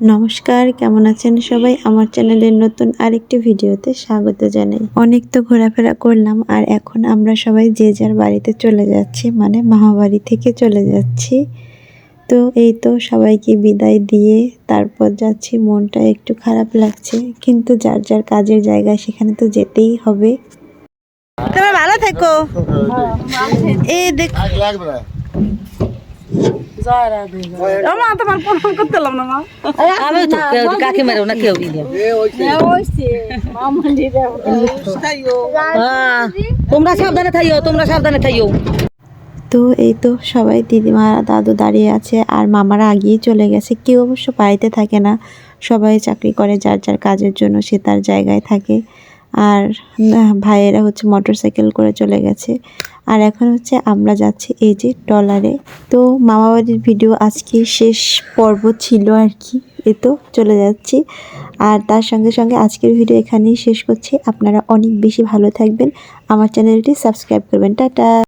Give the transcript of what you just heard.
নমস্কার কেমন আছেন সবাই? আমার চ্যানেলের নতুন আরেকটি ভিডিওতে স্বাগত জানাই। অনেক তো ঘোরাফেরা করলাম আর এখন আমরা সবাই যে যার বাড়িতে চলে যাচ্ছি মানে মামাবাড়ি থেকে চলে যাচ্ছি। তো এই তো সবাইকে বিদায় দিয়ে তারপর যাচ্ছি মনটা একটু খারাপ লাগছে কিন্তু যার যার কাজের জায়গায় সেখানে তো যেতেই হবে। তুমি ভালো থেকো। এই দেখ মা তোমার প্রণাম করতে না মা। আমি তো কাকে মেরেও না কেউ দিই তোমরা সাবধানে থাইও তোমরা সাবধানে থাইও। তো এই তো সবাই দিদিমা দাদু দাঁড়িয়ে আছে আর মামারা আগিয়েই চলে গেছে। কেউ অবশ্য বাড়িতে থাকে না। সবাই চাকরি করে যার যার কাজের জন্য সে তার জায়গায় থাকে। আর ভাইয়েরা হচ্ছে মোটরসাইকেল করে চলে গেছে। আর এখন হচ্ছে আমরা যাচ্ছি এই যে ট্রলারে। তো মামাবাড়ির ভিডিও আজকে শেষ পর্ব ছিল আর কি, এ তো চলে যাচ্ছি। আর তার সঙ্গে সঙ্গে আজকের ভিডিও এখানেই শেষ করছি। আপনারা অনেক বেশি ভালো থাকবেন। আমার চ্যানেলটি সাবস্ক্রাইব করবেন। টাটা!